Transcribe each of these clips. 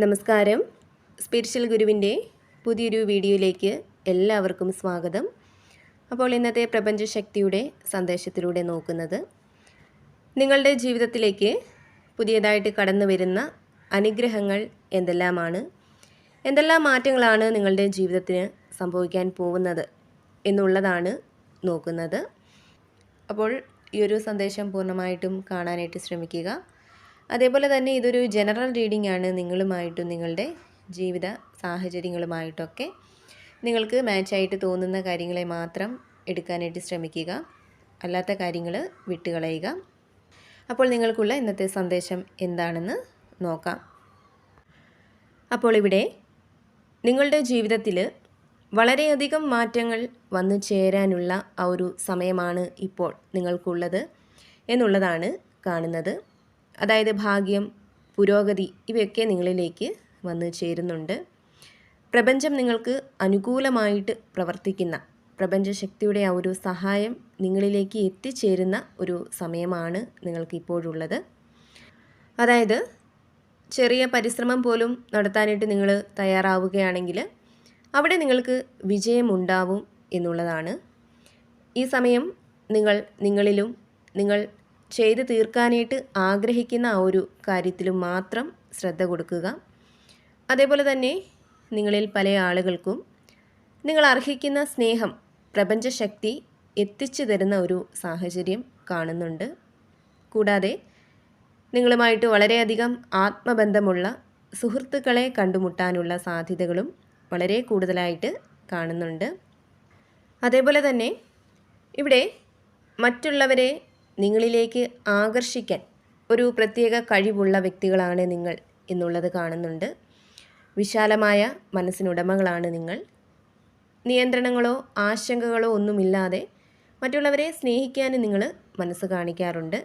നമസ്കാരം. സ്പിരിച്വൽ ഗുരുവിന്റെ പുതിയൊരു വീഡിയോയിലേക്ക് എല്ലാവർക്കും സ്വാഗതം. അപ്പോൾ ഇന്നത്തെ പ്രപഞ്ചശക്തിയുടെ സന്ദേശത്തിലൂടെ നോക്കുന്നത് നിങ്ങളുടെ ജീവിതത്തിലേക്ക് പുതിയതായിട്ട് കടന്നു വരുന്ന അനുഗ്രഹങ്ങൾ എന്തെല്ലാമാണ്? എന്തെല്ലാം മാറ്റങ്ങളാണ് നിങ്ങളുടെ ജീവിതത്തിന് സംഭവിക്കാൻ പോകുന്നത് എന്നുള്ളതാണ് നോക്കുന്നത്. അപ്പോൾ ഈ ഒരു സന്ദേശം പൂർണമായിട്ടും കാണാനായിട്ട് ശ്രമിക്കുക. അതേപോലെ തന്നെ ഇതൊരു ജനറൽ റീഡിംഗ് ആണ് നിങ്ങളുമായിട്ടും നിങ്ങളുടെ ജീവിത സാഹചര്യങ്ങളുമായിട്ടൊക്കെ നിങ്ങൾക്ക് മാച്ചായിട്ട് തോന്നുന്ന കാര്യങ്ങളെ മാത്രം എടുക്കാനായിട്ട് ശ്രമിക്കുക. അല്ലാത്ത കാര്യങ്ങൾ വിട്ടുകളയുക. അപ്പോൾ നിങ്ങൾക്കുള്ള ഇന്നത്തെ സന്ദേശം എന്താണെന്ന് നോക്കാം. അപ്പോൾ ഇവിടെ നിങ്ങളുടെ ജീവിതത്തിൽ വളരെയധികം മാറ്റങ്ങൾ വന്നു ചേരാനുള്ള ആ ഒരു സമയമാണ് ഇപ്പോൾ നിങ്ങൾക്കുള്ളത് എന്നുള്ളതാണ് കാണുന്നത്. അതായത് ഭാഗ്യം പുരോഗതി ഇവയൊക്കെ നിങ്ങളിലേക്ക് വന്നു ചേരുന്നുണ്ട്. പ്രപഞ്ചം നിങ്ങൾക്ക് അനുകൂലമായിട്ട് പ്രവർത്തിക്കുന്ന പ്രപഞ്ചശക്തിയുടെ ആ ഒരു സഹായം നിങ്ങളിലേക്ക് എത്തിച്ചേരുന്ന ഒരു സമയമാണ് നിങ്ങൾക്ക് ഇപ്പോഴുള്ളത് അതായത് ചെറിയ പരിശ്രമം പോലും നടത്താനായിട്ട് നിങ്ങൾ തയ്യാറാവുകയാണെങ്കിൽ അവിടെ നിങ്ങൾക്ക് വിജയമുണ്ടാവും എന്നുള്ളതാണ്. ഈ സമയം നിങ്ങൾ നിങ്ങളിലും നിങ്ങൾ ചെയ്തു തീർക്കാനായിട്ട് ആഗ്രഹിക്കുന്ന ആ ഒരു കാര്യത്തിൽ മാത്രം ശ്രദ്ധ കൊടുക്കുക. അതേപോലെ തന്നെ നിങ്ങളിൽ പല ആളുകൾക്കും നിങ്ങൾ അർഹിക്കുന്ന സ്നേഹം പ്രപഞ്ചശക്തി എത്തിച്ചു തരുന്ന ഒരു സാഹചര്യം കാണുന്നുണ്ട്. കൂടാതെ നിങ്ങളുമായിട്ട് വളരെയധികം ആത്മബന്ധമുള്ള സുഹൃത്തുക്കളെ കണ്ടുമുട്ടാനുള്ള സാധ്യതകളും വളരെ കൂടുതലായിട്ട് കാണുന്നുണ്ട്. അതേപോലെ തന്നെ ഇവിടെ മറ്റുള്ളവരെ നിങ്ങളിലേക്ക് ആകർഷിക്കാൻ ഒരു പ്രത്യേക കഴിവുള്ള വ്യക്തികളാണ് നിങ്ങൾ എന്നുള്ളത് കാണുന്നുണ്ട്. വിശാലമായ മനസ്സിനുടമകളാണ് നിങ്ങൾ. നിയന്ത്രണങ്ങളോ ആശങ്കകളോ ഒന്നുമില്ലാതെ മറ്റുള്ളവരെ സ്നേഹിക്കാൻ നിങ്ങൾ മനസ്സ് കാണിക്കാറുണ്ട്.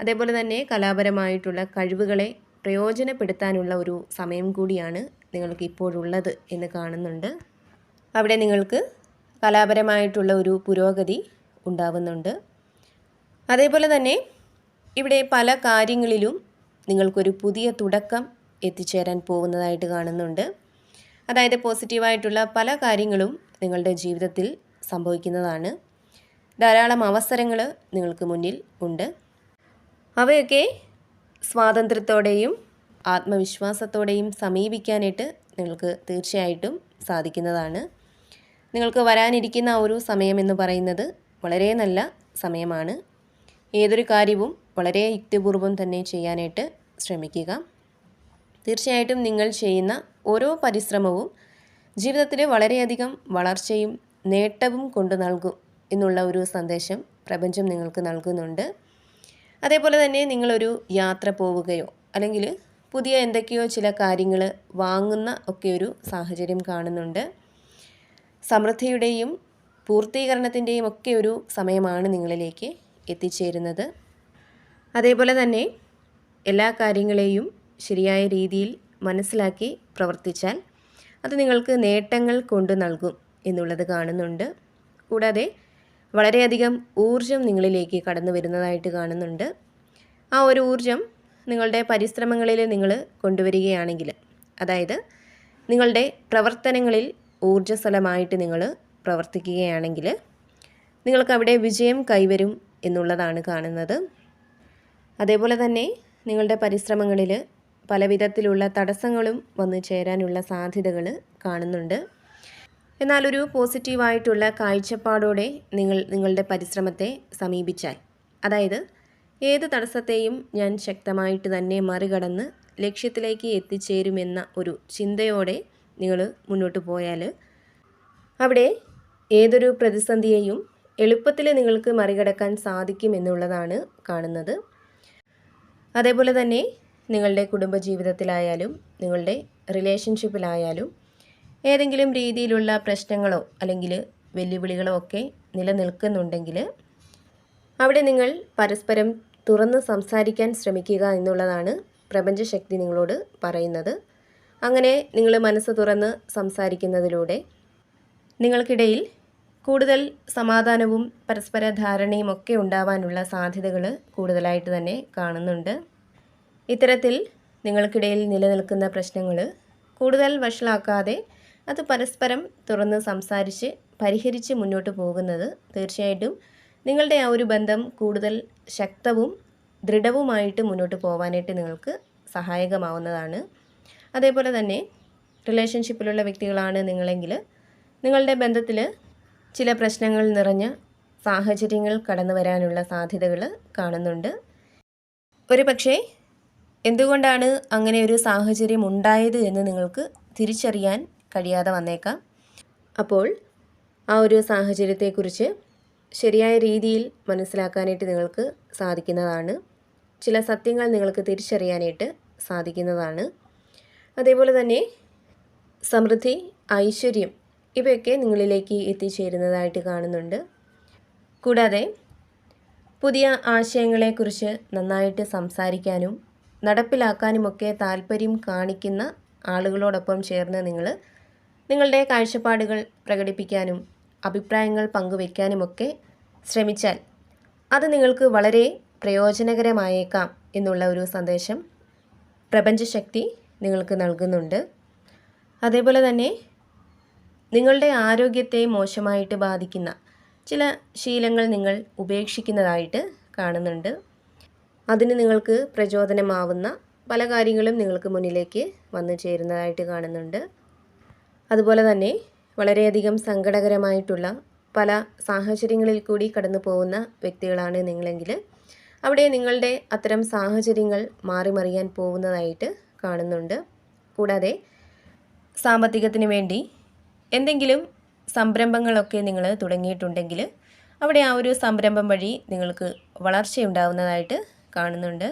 അതേപോലെ തന്നെ കലാപരമായിട്ടുള്ള കഴിവുകളെ പ്രയോജനപ്പെടുത്താനുള്ള ഒരു സമയം കൂടിയാണ് നിങ്ങൾക്ക് ഇപ്പോഴുള്ളത് എന്ന് കാണുന്നുണ്ട്. അവിടെ നിങ്ങൾക്ക് കലാപരമായിട്ടുള്ള ഒരു പുരോഗതി ഉണ്ടാവുന്നുണ്ട്. അതേപോലെ തന്നെ ഇവിടെ പല കാര്യങ്ങളിലും നിങ്ങൾക്കൊരു പുതിയ തുടക്കം എത്തിച്ചേരാൻ പോകുന്നതായിട്ട് കാണുന്നുണ്ട്. അതായത് പോസിറ്റീവായിട്ടുള്ള പല കാര്യങ്ങളും നിങ്ങളുടെ ജീവിതത്തിൽ സംഭവിക്കുന്നതാണ്. ധാരാളം അവസരങ്ങൾ നിങ്ങൾക്ക് മുന്നിൽ ഉണ്ട്. അവയൊക്കെ സ്വാതന്ത്ര്യത്തോടെയും ആത്മവിശ്വാസത്തോടെയും സമീപിക്കാനായിട്ട് നിങ്ങൾക്ക് തീർച്ചയായിട്ടും സാധിക്കുന്നതാണ്. നിങ്ങൾക്ക് വരാനിരിക്കുന്ന ഒരു സമയമെന്ന് പറയുന്നത് വളരെ നല്ല സമയമാണ്. ഏതൊരു കാര്യവും വളരെ യുക്തിപൂർവം തന്നെ ചെയ്യാനായിട്ട് ശ്രമിക്കുക. തീർച്ചയായിട്ടും നിങ്ങൾ ചെയ്യുന്ന ഓരോ പരിശ്രമവും ജീവിതത്തിൽ വളരെയധികം വളർച്ചയും നേട്ടവും കൊണ്ടു നൽകും എന്നുള്ള ഒരു സന്ദേശം പ്രപഞ്ചം നിങ്ങൾക്ക് നൽകുന്നുണ്ട്. അതേപോലെ തന്നെ നിങ്ങളൊരു യാത്ര പോവുകയോ അല്ലെങ്കിൽ പുതിയ എന്തൊക്കെയോ ചില കാര്യങ്ങൾ വാങ്ങുന്ന ഒക്കെ ഒരു സാഹചര്യം കാണുന്നുണ്ട്. സമൃദ്ധിയുടെയും പൂർത്തീകരണത്തിന്റെയും ഒക്കെ ഒരു സമയമാണ് നിങ്ങളിലേക്ക് എത്തിച്ചേരുന്നത്. അതേപോലെ തന്നെ എല്ലാ കാര്യങ്ങളെയും ശരിയായ രീതിയിൽ മനസ്സിലാക്കി പ്രവർത്തിച്ചാൽ അത് നിങ്ങൾക്ക് നേട്ടങ്ങൾ കൊണ്ടു നൽകും എന്നുള്ളത് കാണുന്നുണ്ട്. കൂടാതെ വളരെയധികം ഊർജം നിങ്ങളിലേക്ക് കടന്നു വരുന്നതായിട്ട് കാണുന്നുണ്ട്. ആ ഒരു ഊർജം നിങ്ങളുടെ പരിശ്രമങ്ങളിൽ നിങ്ങൾ കൊണ്ടുവരികയാണെങ്കിൽ അതായത് നിങ്ങളുടെ പ്രവർത്തനങ്ങളിൽ ഊർജസ്വലമായിട്ട് നിങ്ങൾ പ്രവർത്തിക്കുകയാണെങ്കിൽ നിങ്ങൾക്കവിടെ വിജയം കൈവരും എന്നുള്ളതാണ് കാണുന്നത്. അതേപോലെ തന്നെ നിങ്ങളുടെ പരിശ്രമങ്ങളിൽ പല വിധത്തിലുള്ള തടസ്സങ്ങളും വന്നു ചേരാനുള്ള സാധ്യതകൾ കാണുന്നുണ്ട്. എന്നാൽ ഒരു പോസിറ്റീവായിട്ടുള്ള കാഴ്ചപ്പാടോടെ നിങ്ങൾ നിങ്ങളുടെ പരിശ്രമത്തെ സമീപിച്ചാൽ അതായത് ഏത് തടസ്സത്തെയും ഞാൻ ശക്തമായിട്ട് തന്നെ മറികടന്ന് ലക്ഷ്യത്തിലേക്ക് എത്തിച്ചേരുമെന്ന ഒരു ചിന്തയോടെ നിങ്ങൾ മുന്നോട്ട് പോയാൽ അവിടെ ഏതൊരു പ്രതിസന്ധിയെയും എളുപ്പത്തിൽ നിങ്ങൾക്ക് മറികടക്കാൻ സാധിക്കും എന്നുള്ളതാണ് കാണുന്നത്. അതേപോലെ തന്നെ നിങ്ങളുടെ കുടുംബജീവിതത്തിലായാലും നിങ്ങളുടെ റിലേഷൻഷിപ്പിലായാലും ഏതെങ്കിലും രീതിയിലുള്ള പ്രശ്നങ്ങളോ അല്ലെങ്കിൽ വെല്ലുവിളികളോ ഒക്കെ നിലനിൽക്കുന്നുണ്ടെങ്കിൽ അവിടെ നിങ്ങൾ പരസ്പരം തുറന്ന് സംസാരിക്കാൻ ശ്രമിക്കുക എന്നുള്ളതാണ് പ്രപഞ്ചശക്തി നിങ്ങളോട് പറയുന്നത്. അങ്ങനെ നിങ്ങൾ മനസ്സ് തുറന്ന് സംസാരിക്കുന്നതിലൂടെ നിങ്ങൾക്കിടയിൽ കൂടുതൽ സമാധാനവും പരസ്പര ധാരണയും ഒക്കെ ഉണ്ടാവാനുള്ള സാധ്യതകൾ കൂടുതലായിട്ട് തന്നെ കാണുന്നുണ്ട്. ഇത്തരത്തിൽ നിങ്ങൾക്കിടയിൽ നിലനിൽക്കുന്ന പ്രശ്നങ്ങൾ കൂടുതൽ വഷളാക്കാതെ അത് പരസ്പരം തുറന്ന് സംസാരിച്ച് പരിഹരിച്ച് മുന്നോട്ട് പോകുന്നത് തീർച്ചയായിട്ടും നിങ്ങളുടെ ആ ഒരു ബന്ധം കൂടുതൽ ശക്തവും ദൃഢവുമായിട്ട് മുന്നോട്ട് പോകാനായിട്ട് നിങ്ങൾക്ക് സഹായകമാവുന്നതാണ്. അതേപോലെ തന്നെ റിലേഷൻഷിപ്പിലുള്ള വ്യക്തികളാണ് നിങ്ങളെങ്കിൽ നിങ്ങളുടെ ബന്ധത്തിൽ ചില പ്രശ്നങ്ങൾ നിറഞ്ഞ സാഹചര്യങ്ങൾ കടന്നു വരാനുള്ള സാധ്യതകൾ കാണുന്നുണ്ട്. ഒരു പക്ഷേ എന്തുകൊണ്ടാണ് അങ്ങനെ ഒരു സാഹചര്യം ഉണ്ടായത് എന്ന് നിങ്ങൾക്ക് തിരിച്ചറിയാൻ കഴിയാതെ വന്നേക്കാം. അപ്പോൾ ആ ഒരു സാഹചര്യത്തെക്കുറിച്ച് ശരിയായ രീതിയിൽ മനസ്സിലാക്കാനായിട്ട് നിങ്ങൾക്ക് സാധിക്കുന്നതാണ്. ചില സത്യങ്ങൾ നിങ്ങൾക്ക് തിരിച്ചറിയാനായിട്ട് സാധിക്കുന്നതാണ്. അതേപോലെ തന്നെ സമൃദ്ധി ഐശ്വര്യം ഇവയൊക്കെ നിങ്ങളിലേക്ക് എത്തിച്ചേരുന്നതായിട്ട് കാണുന്നുണ്ട്. കൂടാതെ പുതിയ ആശയങ്ങളെക്കുറിച്ച് നന്നായിട്ട് സംസാരിക്കാനും നടപ്പിലാക്കാനുമൊക്കെ താല്പര്യം കാണിക്കുന്ന ആളുകളോടൊപ്പം ചേർന്ന് നിങ്ങൾ നിങ്ങളുടെ കാഴ്ചപ്പാടുകൾ പ്രകടിപ്പിക്കാനും അഭിപ്രായങ്ങൾ പങ്കുവയ്ക്കാനുമൊക്കെ ശ്രമിച്ചാൽ അത് നിങ്ങൾക്ക് വളരെ പ്രയോജനകരമായേക്കാം എന്നുള്ള ഒരു സന്ദേശം പ്രപഞ്ചശക്തി നിങ്ങൾക്ക് നൽകുന്നുണ്ട്. അതേപോലെ തന്നെ നിങ്ങളുടെ ആരോഗ്യത്തെ മോശമായിട്ട് ബാധിക്കുന്ന ചില ശീലങ്ങൾ നിങ്ങൾ ഉപേക്ഷിക്കുന്നതായിട്ട് കാണുന്നുണ്ട്. അതിന് നിങ്ങൾക്ക് പ്രചോദനമാവുന്ന പല കാര്യങ്ങളും നിങ്ങൾക്ക് മുന്നിലേക്ക് വന്നു ചേരുന്നതായിട്ട് കാണുന്നുണ്ട്. അതുപോലെ തന്നെ വളരെയധികം സങ്കടകരമായിട്ടുള്ള പല സാഹചര്യങ്ങളിൽ കൂടി കടന്നു പോകുന്ന വ്യക്തികളാണ് നിങ്ങളെങ്കിൽ അവിടെ നിങ്ങളുടെ അത്തരം സാഹചര്യങ്ങൾ മാറിമറിയാൻ പോകുന്നതായിട്ട് കാണുന്നുണ്ട്. കൂടാതെ സാമ്പത്തികത്തിന് വേണ്ടി എന്തെങ്കിലും സംരംഭങ്ങളൊക്കെ നിങ്ങൾ തുടങ്ങിയിട്ടുണ്ടെങ്കിൽ അവിടെ ആ ഒരു സംരംഭം വഴി നിങ്ങൾക്ക് വളർച്ചയുണ്ടാവുന്നതായിട്ട് കാണുന്നുണ്ട്.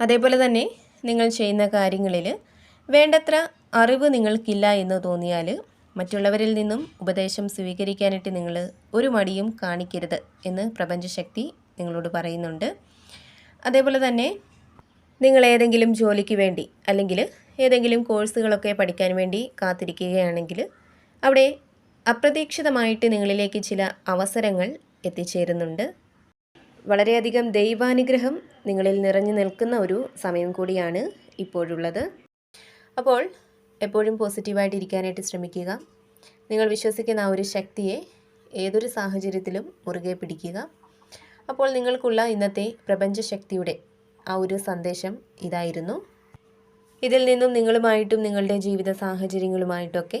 അതേപോലെ തന്നെ നിങ്ങൾ ചെയ്യുന്ന കാര്യങ്ങളിൽ വേണ്ടത്ര അറിവ് നിങ്ങൾക്കില്ല എന്ന് തോന്നിയാൽ മറ്റുള്ളവരിൽ നിന്നും ഉപദേശം സ്വീകരിക്കാനായിട്ട് നിങ്ങൾ ഒരു മടിയും കാണിക്കരുത് എന്ന് പ്രപഞ്ചശക്തി നിങ്ങളോട് പറയുന്നുണ്ട്. അതേപോലെ തന്നെ നിങ്ങൾ ഏതെങ്കിലും ജോലിക്ക് വേണ്ടി അല്ലെങ്കിൽ ഏതെങ്കിലും കോഴ്സുകളൊക്കെ പഠിക്കാൻ വേണ്ടി കാത്തിരിക്കുകയാണെങ്കിൽ അവിടെ അപ്രതീക്ഷിതമായിട്ട് നിങ്ങളിലേക്ക് ചില അവസരങ്ങൾ എത്തിച്ചേരുന്നുണ്ട്. വളരെയധികം ദൈവാനുഗ്രഹം നിങ്ങളിൽ നിറഞ്ഞു നിൽക്കുന്ന ഒരു സമയം കൂടിയാണ് ഇപ്പോഴുള്ളത്. അപ്പോൾ എപ്പോഴും പോസിറ്റീവായിട്ട് ഇരിക്കാനായിട്ട് ശ്രമിക്കുക. നിങ്ങൾ വിശ്വസിക്കുന്ന ആ ഒരു ശക്തിയെ ഏതൊരു സാഹചര്യത്തിലും മുറുകെ പിടിക്കുക. അപ്പോൾ നിങ്ങൾക്കുള്ള ഇന്നത്തെ പ്രപഞ്ചശക്തിയുടെ ആ ഒരു സന്ദേശം ഇതായിരുന്നു. ഇതിൽ നിന്നും നിങ്ങളുമായിട്ടും നിങ്ങളുടെ ജീവിത സാഹചര്യങ്ങളുമായിട്ടൊക്കെ